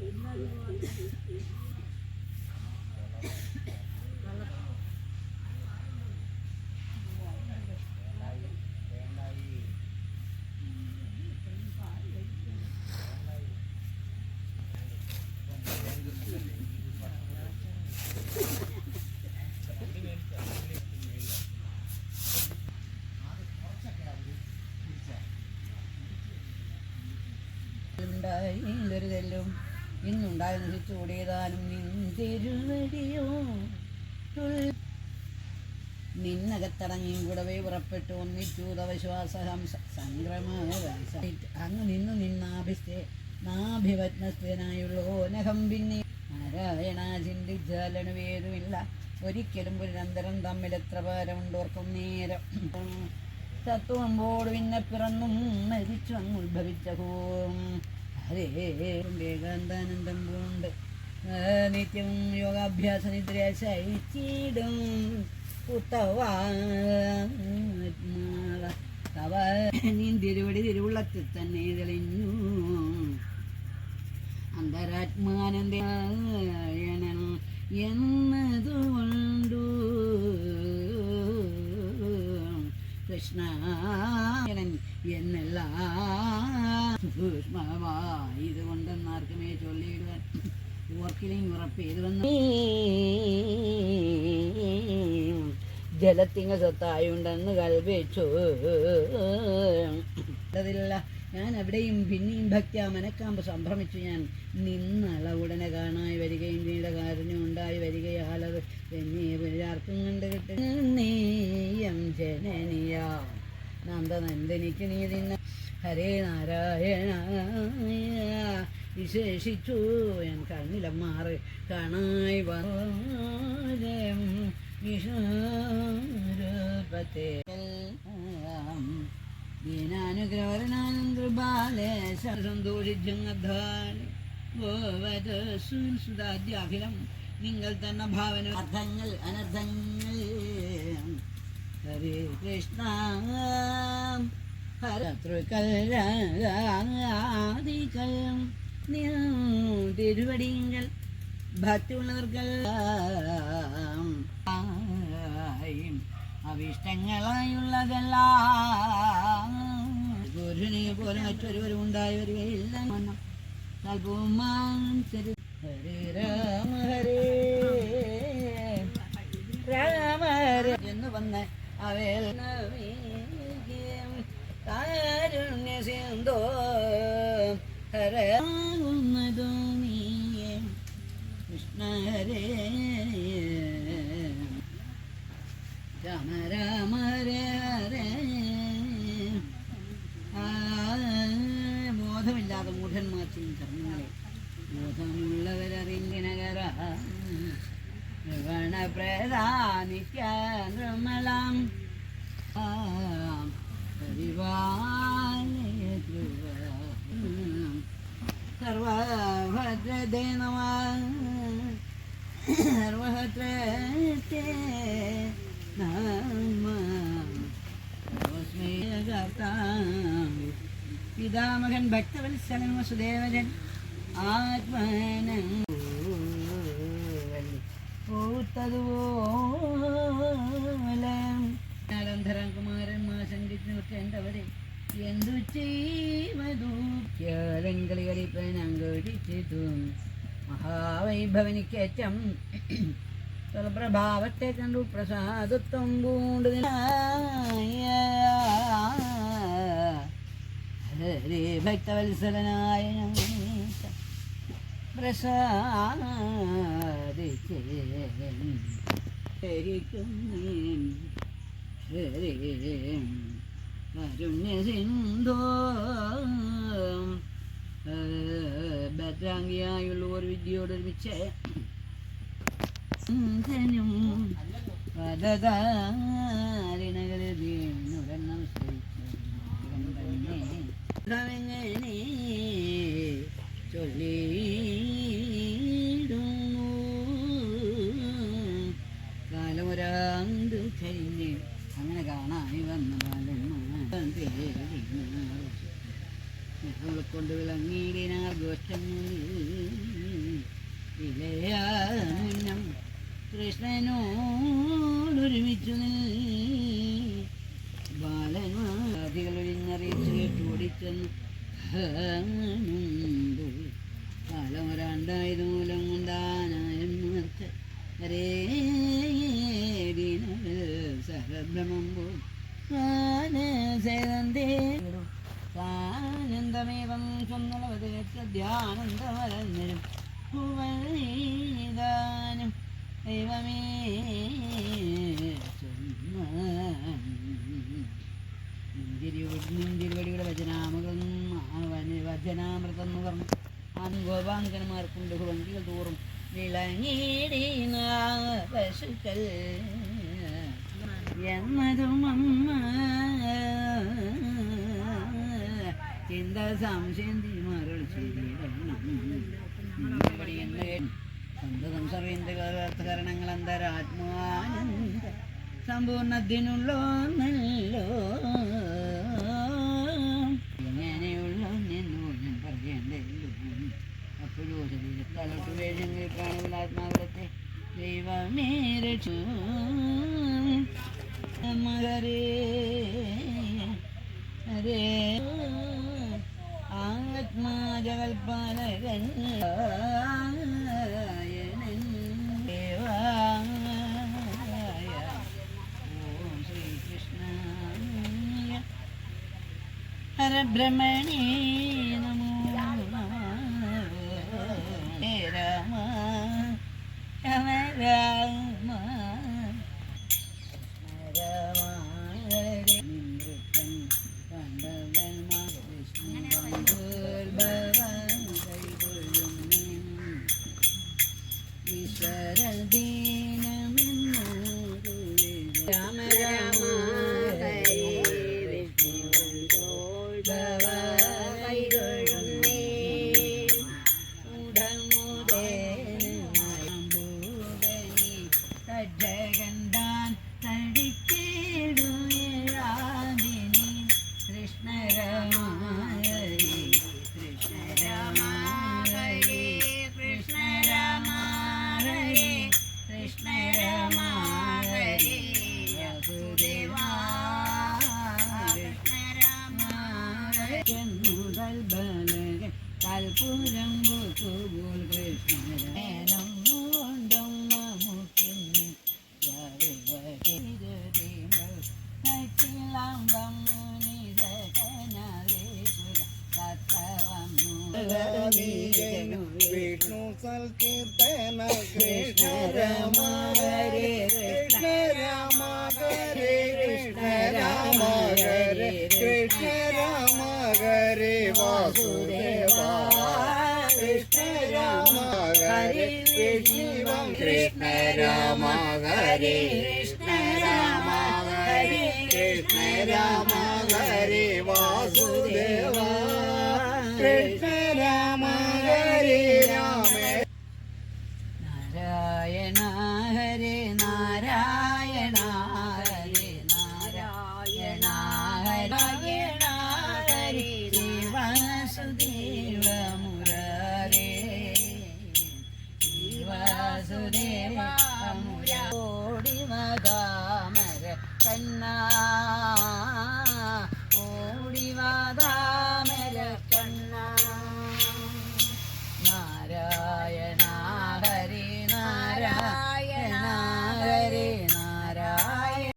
옛날에 ഉണ്ടായില്ലൊരു തെല്ലും. ചൂടിയതാനും നശിച്ചോടിയതാനും നിന്തിരുവടിയോ നിന്നകത്തടങ്ങിയും കൂടവേ പുറപ്പെട്ടു ഒന്നിച്ചു തവശ്വാസഹംസ സംക്രമ അങ്ങ് നിന്നു നിന്നാഭിസ്ഥേ നാഭിപത്മസ്ഥനായുള്ളോ നഖം പിന്നെ നാരായണ ചിന്തിച്ചാലണുവേതുമില്ല ഒരിക്കലും പുരന്തരം തമ്മിൽ എത്ര ഭാരമുണ്ടോർക്കും നേരം. തത്വമ്പോട് പിന്നെ പിറന്നും മരിച്ചു അങ്ങ് ഉത്ഭവിച്ച ഹോം ഹരേ ഏകാന്താനന്ദം പൂണ്ട് ആ, നിത്യം യോഗാഭ്യാസ നിദ്ര ശയിച്ചിടും. തവ നീ തിരുവടി തിരുവുള്ളത്തിൽ തന്നെ തെളിഞ്ഞു. അന്തരാത്മാനന്ദായണൻ എന്നതുകൊണ്ടു. കൃഷ്ണ എന്നെല്ലാം സൂക്ഷ്മമായതുകൊണ്ടെന്നാർക്കുമേ ചൊല്ലിയിടുവാൻ ഓർക്കിലും ഉറപ്പേത് വന്നു ജലത്തിങ്ങ സ്വത്തായുണ്ടെന്ന് കൽപ്പിച്ചു അതില്ല ഞാൻ അവിടെയും പിന്നെയും ഭക്ത്യ മനക്കാമ്പ് സംഭ്രമിച്ചു ഞാൻ നിന്നള ഉടനെ കാണായി വരികയും നീണ്ട കാരുണ്യം ഉണ്ടായി വരികയാലത് എന്നെ പുനരാർക്കും കണ്ട് നീയം ജനനിയ നന്ദനന്ദനിക്ക് നീ തിന്ന ഹരേ നാരായണ വിശേഷിച്ചു. ഞാൻ കണ്ണിലമ്മാറ് കാണായി വരം. വിഷ്ണുരൂപത്തെ ദീനാനുഗ്രഹനാനും കൃപാലേശ സന്തോഷിച്ചങ്ങദ്ധാന് സുതാദ്യാഖിലം നിങ്ങൾ തന്ന ഭാവന അർത്ഥങ്ങൾ അനർത്ഥങ്ങൾ ഹരേ കൃഷ്ണ. ആദികൾ തിരുവടിങ്ങൾ ഭക്തിയുള്ളവർക്കെല്ലാം അവിഷ്ടങ്ങളായുള്ളതെല്ലാം ഗുരുവിനെ പോലെ മറ്റൊരുവരും ഉണ്ടായി വരികയില്ല. നൽകുമാൻ ഹരേ രാമ ഹരേ രാമ എന്ന് വന്ന് കാരുണ്യ സിന്ധോ ഹരാകുന്നതോ നീയെ കൃഷ്ണ ഹരേ രാമ രാമ ഹരേ ഹരേ. ബോധമില്ലാതെ മൂഢന്മാർ ചെയ്യും കർമ്മങ്ങളെ. ബോധമുള്ളവരറിഞ്ഞിനകര പ്രേതാ നിത്യ നിർമ്മലാം സർവഭദ്രദേ നമ തസ്മൈ പിതാമഹൻ ഭക്തവത്സലൻ വസുദേവജൻ ആത്മന പൂത്തതുപോലെ കുമാരൻ നിൽക്കേണ്ടവരെ എന്തു ചെയ്വതു കേളൻകളി കളിപ്പനങ്കരിച്ചിട്ടു മഹാവൈഭവനിക്കേറ്റം പ്രഭാവത്തെ കണ്ടു പ്രസാദത്വം പൂണ്ടതിനായ ഹരേ ഭക്തവത്സലനായ ഞങ്ങളേറ്റ പ്രസാദിക്കും ഹരേ കാരുണ്യ സിന്ധോ ഭദ്രാംഗിയായുള്ള വിദ്യയോടൊരുമിച്ച് സുന്ദനും പദതാരിണകരുടൻ നമസ്കരിച്ചു ചൊല്ലിടുന്നു ബാലന്മാർ കൊണ്ട് വിളങ്ങിയിടിനാർ ഗോഷ്ടങ്ങളിൽ ഇലയാമുന്നം കൃഷ്ണനോടൊരുമിച്ചു നിൽ ബാലന്മാതികൾ സാനന്ദമേവം സ്വന്നളവതേറ്റ ധ്യാനന്ദമരഞ്ഞരും ഭുവനീദാനം ദൈവമേ നിന്തിരിവടിയുടെ വചനാമൃതം വചനാമൃതം എന്ന് പറഞ്ഞു ആ ഗോപാങ്കന്മാർക്കുണ്ട് വണ്ടികൾ തോറും. വിളങ്ങിടീന പശുക്കൾ എന്നതും അമ്മ ചിന്ത സംശയം? തീമാറുകൾ സന്തതം സർവേന്ദ്രകരണങ്ങൾ അന്തരാത്മാനന്ദ സമ്പൂർണത്തിനുള്ളോ നല്ലോ ഇങ്ങനെയുള്ള ഞാൻ പറയേണ്ടല്ലോ അപ്പോഴോ ശരീരത്താലോട്ട് വേഷം കേൾക്കാണെങ്കിൽ ആത്മാവിലത്തെ ദൈവമേ രക്ഷ. മകരേ ഹരേ. ശ്രീകൃഷ്ണായ ഹരബ്രഹ്മണേ നമോ ഹേ രാമ രാമ രാമ മുതൽ ബലക കൽപുരം പൂക്കുപോൽ കൃഷ്ണരേനം കൊണ്ടും നമുക്കിന്ന് വിഷ്ണു സൽകീർത്തന കൃഷ്ണ രാമ ഹരേ കൃഷ്ണ രാമ ഹരേ കൃഷ്ണ രാമ ഹരേ കൃഷ്ണ രാമ ഹരേ വാസുദേവ കൃഷ്ണ രാമ ഹരേ ശിവം കൃഷ്ണ രാമ ഹരേ കൃഷ്ണ രാമ ഹരേ കൃഷ്ണ രാമ ഹരേ വാസുദേവ